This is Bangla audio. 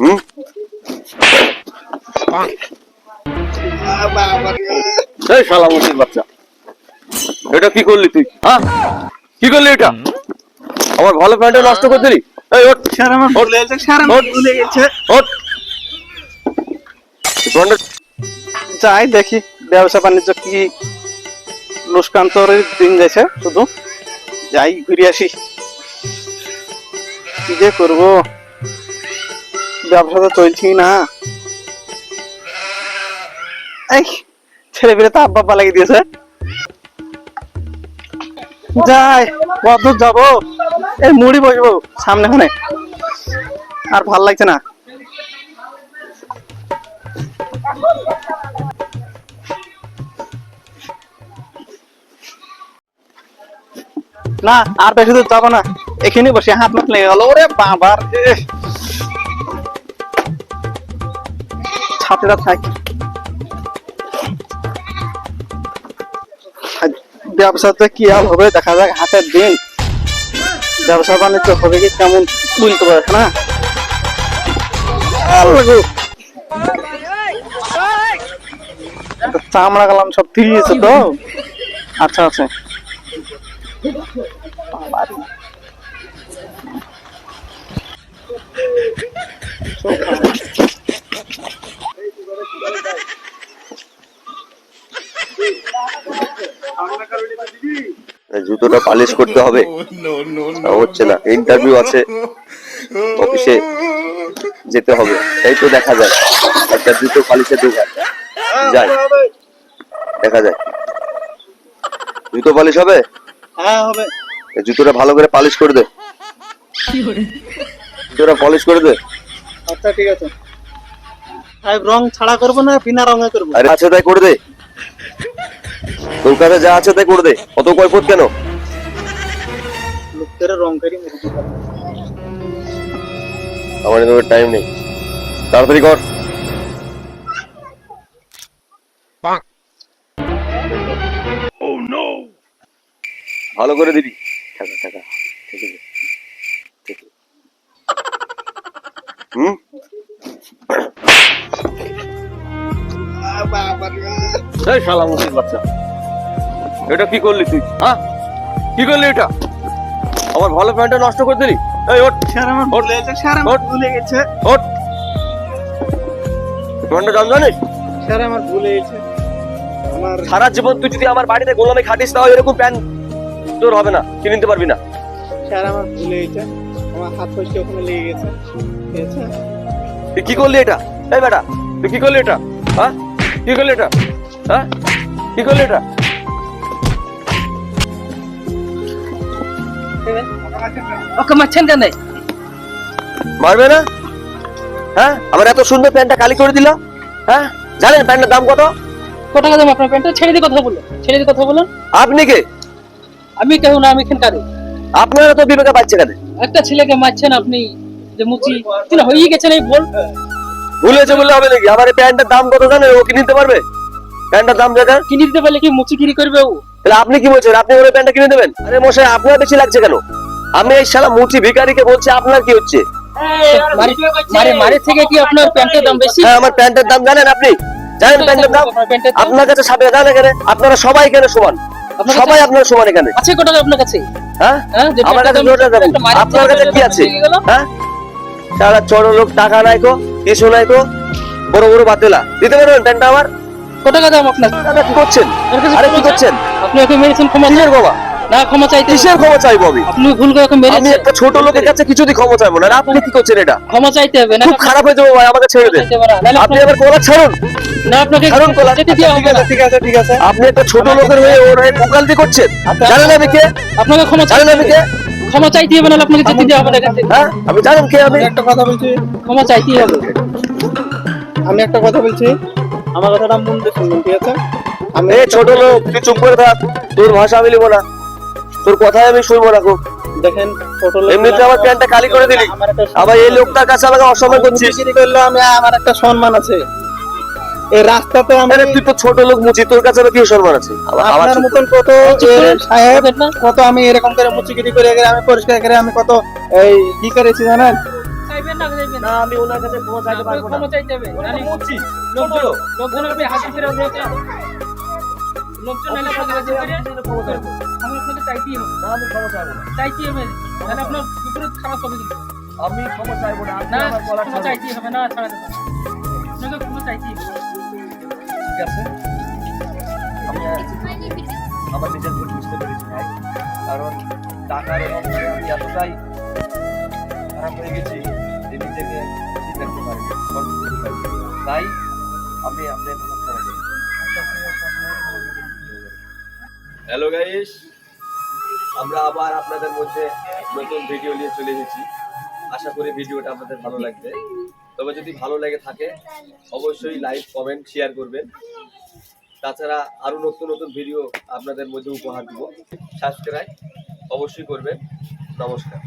হুম? এই শালা বাচ্চা। এটা কি করলি তুই? হ্যাঁ? কি করলি এটা? আমার ভালো প্যান্টটা নষ্ট করে দিলি এই ওঠ। স্যার আমার ভুলে গেছে স্যার আমার ভুলে গেছে। ওঠ। যাই দেখি ব্যবসা বাণিজ্য কি লুস্কান্তরের দিন যাচ্ছে শুধু যাই ঘুরে আসি। কি যে করব? ব্যবসা তো চলছি না। ছেলে পেলে তো লাগিয়ে দিয়েছে। যাই কত যাব। এই মুড়ি বসবো সামনে খানে আর ভালো লাগছে না। না, আর বেশি দূর যাব না। এখানে বসে, হাত মাত লেগে গেল। ওরে বাবার ছাত্রীরা থাক। আজ ব্যবসাতে কি আর হবে? দেখা যাক, হাতের দিন ব্যবসা বাণিজ্য হবে কি কেমন বুঝতে পারছে না? চামড়া গেলাম, সব দিয়েছে তো? আচ্ছা আচ্ছা। জুতোটা পালিশ করতে হবে। হচ্ছে না ইন্টারভিউ আছে। অফিসে যেতে হবে। তাই তো দেখা যায়। একটা জুতো পালিশের দোকান যাই। দেখা যায় জুতো পালিশ হবে? হ্যাঁ হবে। জুতোটা ভালো করে পালিশ করে দে। জুতোটা পলিশ করে দে। আচ্ছা ঠিক আছে। রং ছাড়া করব না বিনা রঙে করব? আরে আছে তাই করে দে। তোর কাছে যা আছে তাই করে দে। অত কৈফত কেন? লোকের রং আমার এত টাইম নেই। তাড়াতাড়ি কর। ভালো করে দিবি। টাকা টাকা ঠিক আছে। ঠিক আছে। হুম? এই শালা মুসির বাচ্চা। এটা কি করলি তুই? হ্যাঁ? কি করলি এটা? আমার ভালো প্যান্টটা নষ্ট করে দিলি? এই আমার ওঠ। ভুলে গেছে স্যার আমার ওঠ। ভুলে গেছে। ওঠ। প্যান্টটা দাম জানিস? স্যার আমার ভুলে গেছে। আমার সারা জীবন তুই যদি আমার বাড়িতে গোলামে খাটিস তাহলে এরকম প্যান্ট তোর হবে না কিনে নিতে পারবি না। স্যার আমার ভুলে গেছে। আমার হাত ফসকে ওখানে লেগে গেছে। ঠিক আছে? তুই কি করলি এটা? এই বেটা তুই কি করলি এটা? হ্যাঁ? কি করলি এটা? হ্যাঁ? কি করলি এটা? ওকে মারছেন কেন? মারবে না? হ্যাঁ? আমার এত সুন্দর প্যান্টটা কালি করে দিল। হ্যাঁ? জানেন প্যান্টের দাম কত? কত টাকা দাম আপনার প্যান্টটা? ছেড়ে দিয়ে কথা বলুন। ছেড়ে দিয়ে কথা বলুন। আপনি কে? আমি কেউ না আমি এখানকার। আপনারা তো বিবেকে পাচ্ছে কেন? একটা ছেলেকে মারছেন আপনি যে মুচি। তিনি হয়ে গেছেন এই বল। ভুলেছে বললে হবে নাকি? আমার এই প্যান্টের দাম কত জানেন? ও কি নিতে পারবে? প্যান্টের দাম দেখা কিনে দিতে পারলে কি মুচিগিরি করবে ও? তাহলে আপনি কি বলছেন? আপনি ওর প্যান্টটা কিনে দেবেন? আরে মশাই আপনার বেশি লাগছে কেন? আমি এই শালা মুচি ভিখারিকে বলছি আপনার কি হচ্ছে? মারে মারে মারে থেকে কি আপনার প্যান্টের দাম বেশি? হ্যাঁ আমার প্যান্টের দাম জানেন আপনি? জানেন প্যান্টের দাম? আপনার প্যান্টের দাম? আপনার কাছে সাবে জানেন এখানে আপনারা সবাই এখানে সমান? সবাই আপনার সমান এখানে। আছে কত আপনার কাছে? হ্যাঁ? হ্যাঁ আমার কাছে আপনার কাছে কি আছে? হ্যাঁ সারা চড় লোক টাকা নাই তো কিছু নাই তো বড় বড় বাতিলা। দিতে পারবেন প্যান্টটা আমার? কত টাকা দাম আপনার দাদা কি করছেন? আরে কি করছেন? আপনি ওকে মেরেছেন ক্ষমা চাই? কিসের ক্ষমা? না ক্ষমা চাইতে কিসের ক্ষমা চাইব আমি? আপনি ভুল করে ওকে আমি একটা ছোট লোকের কাছে কিছুতেই ক্ষমা চাইব না। আপনি কি করছেন এটা? ক্ষমা চাইতে হবে না। খুব খারাপ হয়ে যাব ভাই আমাকে ছেড়ে দেন। আপনি আবার কোলা ছাড়ুন। না আপনাকে ছাড়ুন কোলা যেতে দেওয়া হবে না। ঠিক আছে ঠিক আছে। আপনি একটা ছোট লোকের হয়ে ওর হয়ে মোকালতি করছেন। জানেন আমি কে? আপনাকে ক্ষমা জানেন আমি কে? ক্ষমা চাইতে হবে না আপনাকে যেতে হবে না হ্যাঁ আমি জানেন কে আমি। আমি একটা কথা বলছি। ক্ষমা চাইতেই হবে। আমি একটা কথা বলছি। আমার কথাটা মন দিয়ে শুনবেন ঠিক আছে? আমি এই ছোট লোক তুই চুপ করে থাক। তোর ভাষা আমি লিবো না। তোর কথাই আমি শুনব না খুব। দেখেন ছোট লোক এমনিতে আমার প্যান্টটা কালি করে দিলি। একটা আবার এই লোকটার কাছে আমাকে অসম্মান করছিস। বিক্রি করলে আমি আমার একটা সম্মান আছে। এই রাস্তাতে আমি আরে তুই তো ছোট লোক মুচি তোর কাছে কি সম্মান আছে? আবার- আবার মতন কত চুপ সাহেব না? কত আমি এরকম করে মুচিগিরি করে করে আমি পরিষ্কার করে আমি কত এই কি করেছি জানেন? না না আমি ওনার কাছে ক্ষমা চাইতে পারব না। ক্ষমা চাইতে হবে। জানি মুচি লোকজন লোকজন আপনি হাসি ফেরে অনুরোধ লোকজন ফেরে আমি আপনাকে চাইতেই হবে। না আমি ক্ষমা চাইব না। চাইতেই হবে। তাহলে আপনার বিপরীত খারাপ হবে কিন্তু আমি ক্ষমা চাইব না না ক্ষমা চাইতেই হবে না ছাড়া যাবে আপনাকে ক্ষমা চাইতেই হবে। ঠিক আছে। আমি আমার নিজের ভুল বুঝতে পেরেছি ভাই। কারণ টাকার অভাবে আমি এতটাই খারাপ হয়ে গেছি। যে ঠিক রাখতে পারি তাই আমি আপনার হ্যালো গাইস আমরা আবার আপনাদের মধ্যে নতুন ভিডিও নিয়ে চলে এসেছি। আশা করি ভিডিওটা আপনাদের ভালো লাগবে। তবে যদি ভালো লাগে থাকে, অবশ্যই লাইক কমেন্ট শেয়ার করবেন। তাছাড়া আরও নতুন নতুন ভিডিও আপনাদের মধ্যে উপহার দিব। সাবস্ক্রাইব অবশ্যই করবেন। নমস্কার।